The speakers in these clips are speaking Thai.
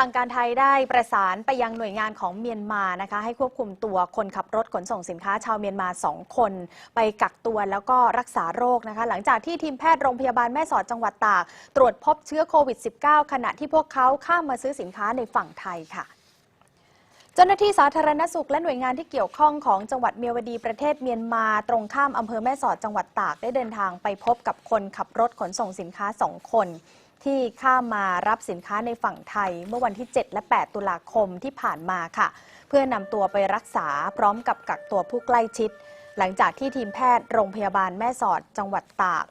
ทางการไทยได้ประสานไปยังหน่วยงานของเมียนมานะคะให้ควบคุมตัวคนขับรถขนส่งสินค้าชาวเมียนมา 2 คน ไปกักตัวแล้วก็รักษาโรคนะคะ หลังจากที่ทีมแพทย์โรงพยาบาลแม่สอดจังหวัดตาก ตรวจพบเชื้อโควิด -19 ขณะที่พวกเขาข้ามมาซื้อสินค้าในฝั่งไทยค่ะเจ้าหน้าที่สาธารณสุขและหน่วยงานที่เกี่ยวข้องของจังหวัดเมียวดีประเทศเมียนมา ตรงข้ามอำเภอแม่สอดจังหวัดตากได้เดินทางไปพบกับคนขับรถขนส่งสินค้า2คน ที่ข้ามมารับสินค้าในฝั่งไทย เมื่อวันที่ 7 และ 8 ตุลาคมที่ผ่านมาค่ะ เพื่อนำตัวไปรักษาพร้อมกับกักตัวผู้ใกล้ชิด หลังจากที่ทีมแพทย์โรงพยาบาลแม่สอดจังหวัดตาก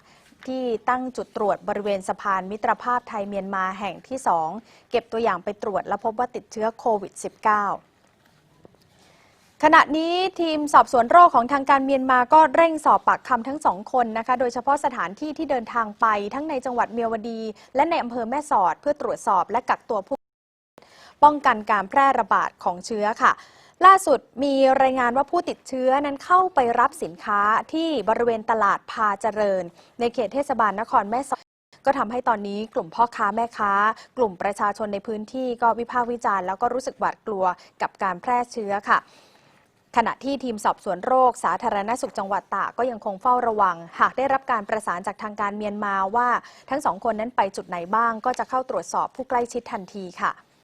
ที่ตั้งจุดตรวจบริเวณสะพานมิตรภาพไทยเมียนมาแห่งที่ 2 เก็บตัวอย่างไปตรวจและพบว่าติดเชื้อโควิด -19 ขณะนี้ทีมสอบสวนโรคของทางการเมียนมาก็เร่งสอบปากคำทั้งสองคนนะคะ โดยเฉพาะสถานที่ที่เดินทางไปทั้งในจังหวัดเมียวดี และในอำเภอแม่สอดเพื่อตรวจสอบและกักตัวผู้ป้องกันการแพร่ระบาดของเชื้อค่ะ ล่าสุดมีรายงานว่าผู้ติดเชื้อนั้นเข้าไปรับสินค้าที่บริเวณตลาดพาเจริญ ในเขตเทศบาลนครแม่สอดก็ทำให้ตอนนี้กลุ่มพ่อค้าแม่ค้า กลุ่มประชาชนในพื้นที่ก็วิพากษ์วิจารณ์แล้วก็รู้สึกหวาดกลัวกับการแพร่เชื้อค่ะ ขณะที่ทีมสอบสวนโรคสาธารณสุขจังหวัดตากก็ยังคงเฝ้าระวัง หากได้รับการประสานจากทางการเมียนมาว่า ทั้งสองคนนั้นไปจุดไหนบ้างก็จะเข้าตรวจสอบผู้ใกล้ชิดทันทีค่ะ